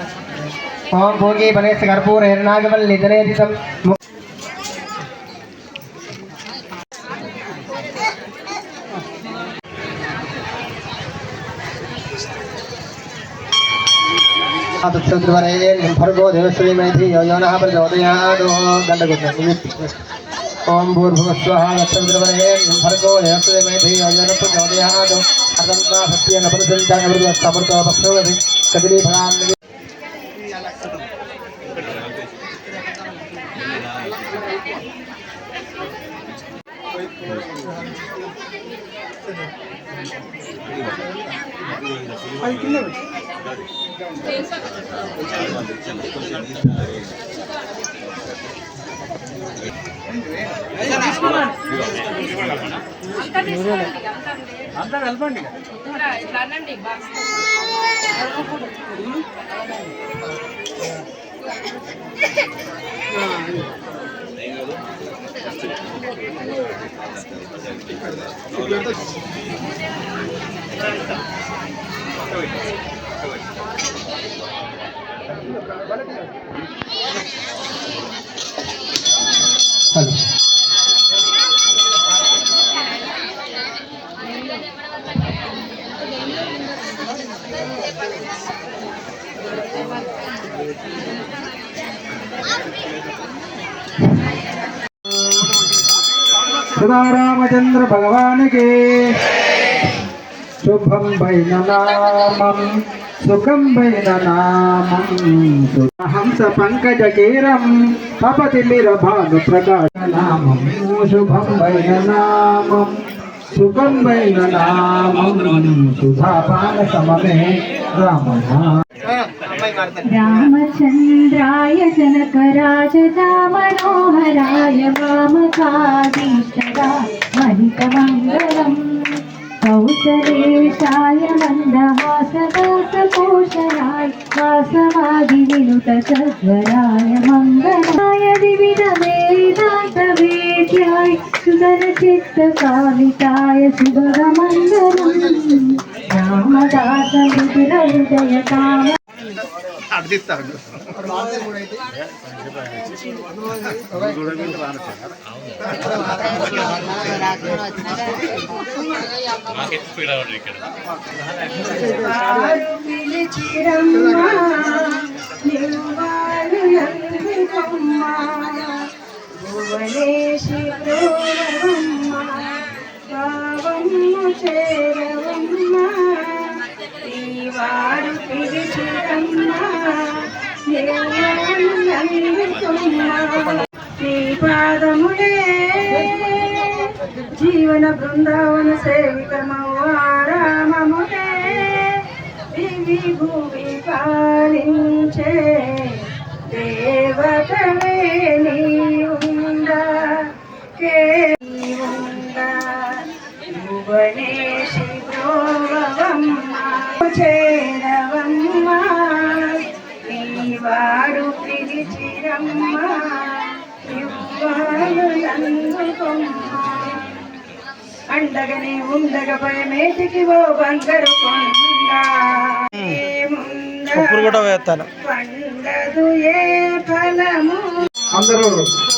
ओम भोगी बनेश कर्पूर हिरणागमन निधने सब भर्गो देवश्री मैथि यो योनः प्रचोदयादो ॐ भूर्भुवस्वः दक्षन्द्रवरेन् भर्गो देवश्री मैथि यो योनः प्रचोदयादो अर्थं वा भक्त्येन परिसञ्चानवृतस्तमृतो भक्तोगति कदलीफलान् కదిలీ ఫలాన్ని ఇట్లా అనండి బాక్స్ హలో సుధారామచంద్ర భగవానికి శుభం వైన నామం సుఖం వేద నామం. హంస పంకజ కీరం పపతి మిర భాను ప్రకాశ నామం. శుభం వేద నామం. సుఖం వేద నామం. సుధాపాన సమమే రామ రామచంద్రాయ జనకరాజదామనోహరాయ వామకాధీష్టరా మహితమంగళం कौसलेशाय मन्दहासदासकोशराय वासवादिविनुतसध्वराय मङ्गलाय विविधवेदान्तवेद्याय सुदरचित्तकालिताय शुभगमङ्गलम् रामदास ഭുവനേശ്വര ചേരവമ്മ ഈ വാട് പിടിച്ചിരമ്മ నీ పాదములే జీవన బృందావన సేవితమవారామములే దివి భూమి పాలించే. అండగనే ఉండగ భయమేటికి ఓ బంగారు కొండ. కూడా వేస్తాను. పండదు ఏ ఫలము? అందరూ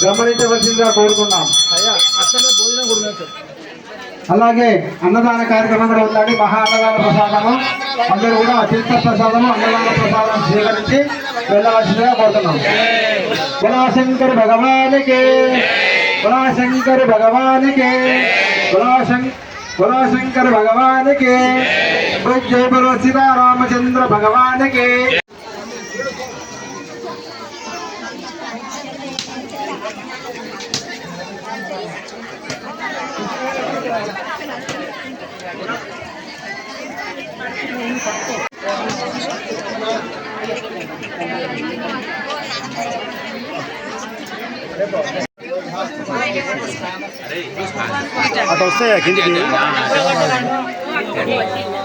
గమనించవలసిందిగా కోరుకున్నాం అలాగే అన్నదాన కార్యక్రమం కూడా ఉందండి. మహా అన్నదాన ప్రసాదము. అందరూ కూడా తీర్థ ప్రసాదము అన్నదాన ప్రసాదం స్వీకరించి వెళ్ళవలసిందిగా కోరుతున్నాం. కులాశంకర్ భగవానికి కులాశంకర్ భగవానికి కులాశం కులాశంకర్ భగవానికి జయ బలో సీతారామచంద్ర భగవానికి. అటు వస్తాయా కిందికి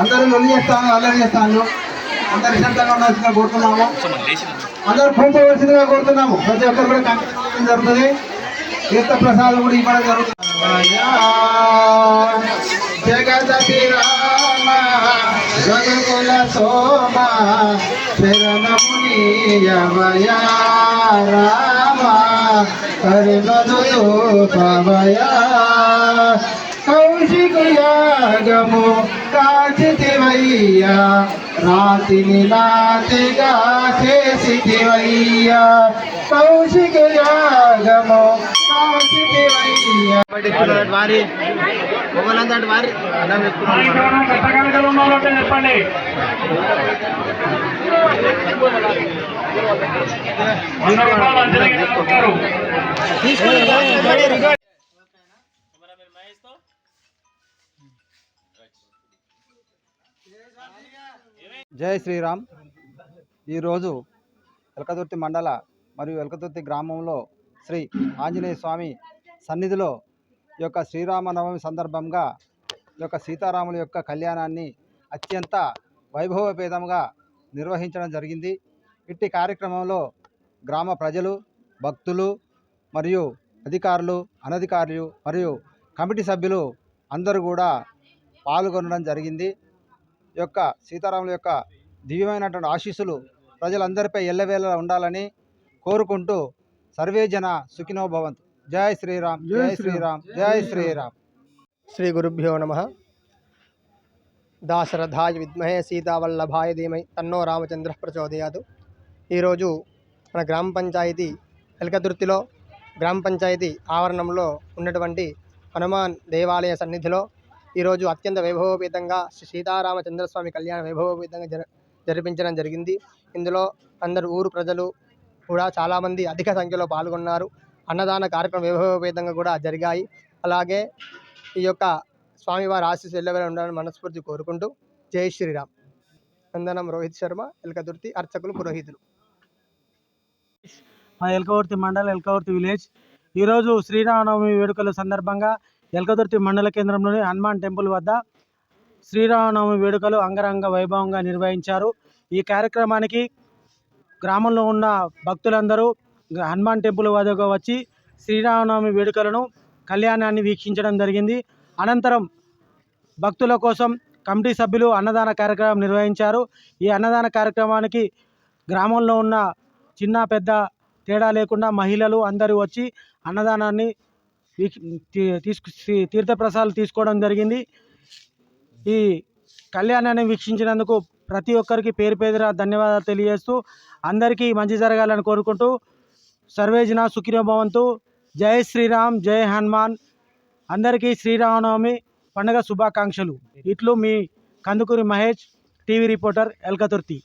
అందరూ నొల్లి చేస్తాను అల్లరి చేస్తాను. అందరు నిశ్శబ్దంగా ఉండాల్సిందిగా కోరుతున్నాము. అందరూ పూర్తవలసిందిగా కోరుతున్నాము. ప్రతి ఒక్కరు కూడా కనిపించడం జరుగుతుంది. తీర్థ ప్రసాదం కూడా ఇవ్వడం జరుగుతుంది. జగదతి రామ జగకుల సోమ శరణమునియమయా రామ కరుణదు పవయా కౌశికయాగము కాచితివయ్యా రాతిని నాతిగా చేసితివయ్యా. కౌశికయాగము కాచితివయ్యా వారి వారి అన్నం చెప్పండి జై శ్రీరామ్. ఈరోజు ఎలకదుర్తి మండల మరియు ఎలకదుర్తి గ్రామంలో శ్రీ ఆంజనేయ స్వామి సన్నిధిలో ఈ యొక్క శ్రీరామనవమి సందర్భంగా ఈ యొక్క సీతారాముల యొక్క కళ్యాణాన్ని అత్యంత వైభవపేతంగా నిర్వహించడం జరిగింది. ఇట్టి కార్యక్రమంలో గ్రామ ప్రజలు భక్తులు మరియు అధికారులు అనధికారులు మరియు కమిటీ సభ్యులు అందరూ కూడా పాల్గొనడం జరిగింది. యొక్క సీతారాముల యొక్క దివ్యమైనటువంటి ఆశీస్సులు ప్రజలందరిపై ఎల్లవేళ ఉండాలని కోరుకుంటూ సర్వే జన సుఖినో భవంతు. జై శ్రీరామ్ జై శ్రీరామ్. జై శ్రీరామ్. శ్రీ గురుభ్యో నమ. దాశరథాయ విద్మహే సీతావల్లభాయ ధీమై తన్నో రామచంద్ర ప్రచోదయాదు ఈరోజు మన గ్రామ పంచాయతీ ఎలకదుర్తిలో గ్రామ పంచాయతీ ఆవరణంలో ఉన్నటువంటి హనుమాన్ దేవాలయ సన్నిధిలో ఈరోజు అత్యంత వైభవోపేతంగా శ్రీ సీతారామచంద్రస్వామి కళ్యాణ వైభవోపేతంగా జర జరిపించడం జరిగింది. ఇందులో అందరు ఊరు ప్రజలు కూడా చాలామంది అధిక సంఖ్యలో పాల్గొన్నారు. అన్నదాన కార్యక్రమం వైభవోపేతంగా కూడా జరిగాయి. అలాగే ఈ యొక్క స్వామివారి ఆశీస్సు ఎల్లవేళ ఉండాలని మనస్ఫూర్తి కోరుకుంటూ జై శ్రీరామ్. నందనం రోహిత్ శర్మ ఎల్కదుర్తి అర్చకులు పురోహితులు. మా ఎల్కవర్తి మండల్ ఎల్కవర్తి విలేజ్. ఈరోజు శ్రీరామనవమి వేడుకల సందర్భంగా ఎల్కదుర్తి మండల కేంద్రంలోని హనుమాన్ టెంపుల్ వద్ద శ్రీరామనవమి వేడుకలు అంగరంగ వైభవంగా నిర్వహించారు. ఈ కార్యక్రమానికి గ్రామంలో ఉన్న భక్తులందరూ హనుమాన్ టెంపుల్ వద్దకు వచ్చి శ్రీరామనవమి వేడుకలను కళ్యాణాన్ని వీక్షించడం జరిగింది. అనంతరం భక్తుల కోసం కమిటీ సభ్యులు అన్నదాన కార్యక్రమం నిర్వహించారు. ఈ అన్నదాన కార్యక్రమానికి గ్రామంలో ఉన్న చిన్న పెద్ద తేడా లేకుండా మహిళలు అందరూ వచ్చి అన్నదానాన్ని వీక్ష- తీ- తీసుకు తీర్థప్రసాదాలు తీసుకోవడం జరిగింది. ఈ కళ్యాణాన్ని వీక్షించినందుకు ప్రతి ఒక్కరికి పేరు పేరున ధన్యవాదాలు తెలియజేస్తూ అందరికీ మంచి జరగాలని కోరుకుంటూ సర్వేజన సుఖినో భవంతు జై శ్రీరామ్ జై హనుమాన్. అందరికీ శ్రీరామనవమి పండుగ శుభాకాంక్షలు. ఇట్లు మీ కందుకూరి మహేష్ టీవీ రిపోర్టర్ ఎల్కతుర్తి.